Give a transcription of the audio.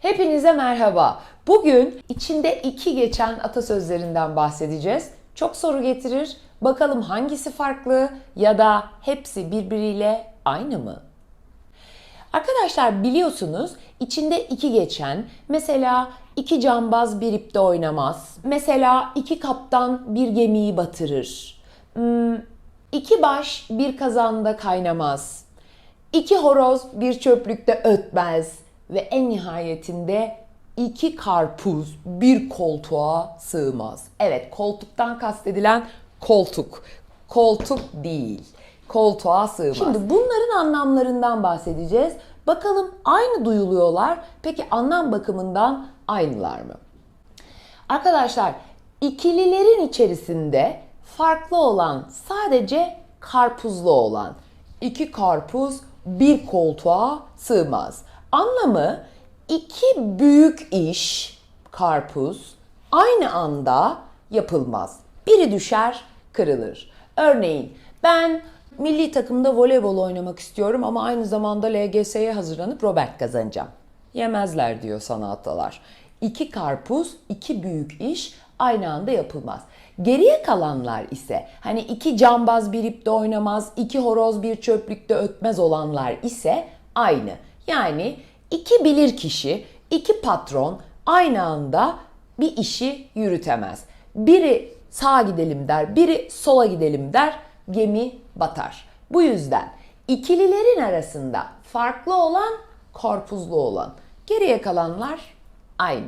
Hepinize merhaba. Bugün içinde iki geçen atasözlerinden bahsedeceğiz. Çok soru getirir. Bakalım hangisi farklı ya da hepsi birbiriyle aynı mı? Arkadaşlar biliyorsunuz içinde iki geçen mesela iki cambaz bir ipte oynamaz. Mesela iki kaptan bir gemiyi batırır. Hmm, iki baş bir kazanda kaynamaz. İki horoz bir çöplükte ötmez. Ve en nihayetinde iki karpuz bir koltuğa sığmaz. Evet koltuktan kastedilen koltuk. Koltuk değil. Koltuğa sığmaz. Şimdi bunların anlamlarından bahsedeceğiz. Bakalım aynı duyuluyorlar. Peki anlam bakımından aynılar mı? Arkadaşlar ikililerin içerisinde farklı olan sadece karpuzlu olan. iki karpuz bir koltuğa sığmaz. Anlamı iki büyük iş karpuz aynı anda yapılmaz. Biri düşer, kırılır. Örneğin ben milli takımda voleybol oynamak istiyorum ama aynı zamanda LGS'ye hazırlanıp Robert kazanacağım. Yemezler diyor sanatlılar. İki karpuz, iki büyük iş aynı anda yapılmaz. Geriye kalanlar ise hani iki cambaz bir ipte oynamaz, iki horoz bir çöplükte ötmez olanlar ise aynı. Yani iki bilir kişi, iki patron aynı anda bir işi yürütemez. Biri sağa gidelim der, biri sola gidelim der, gemi batar. Bu yüzden ikililerin arasında farklı olan, karpuzlu olan. Geriye kalanlar aynı.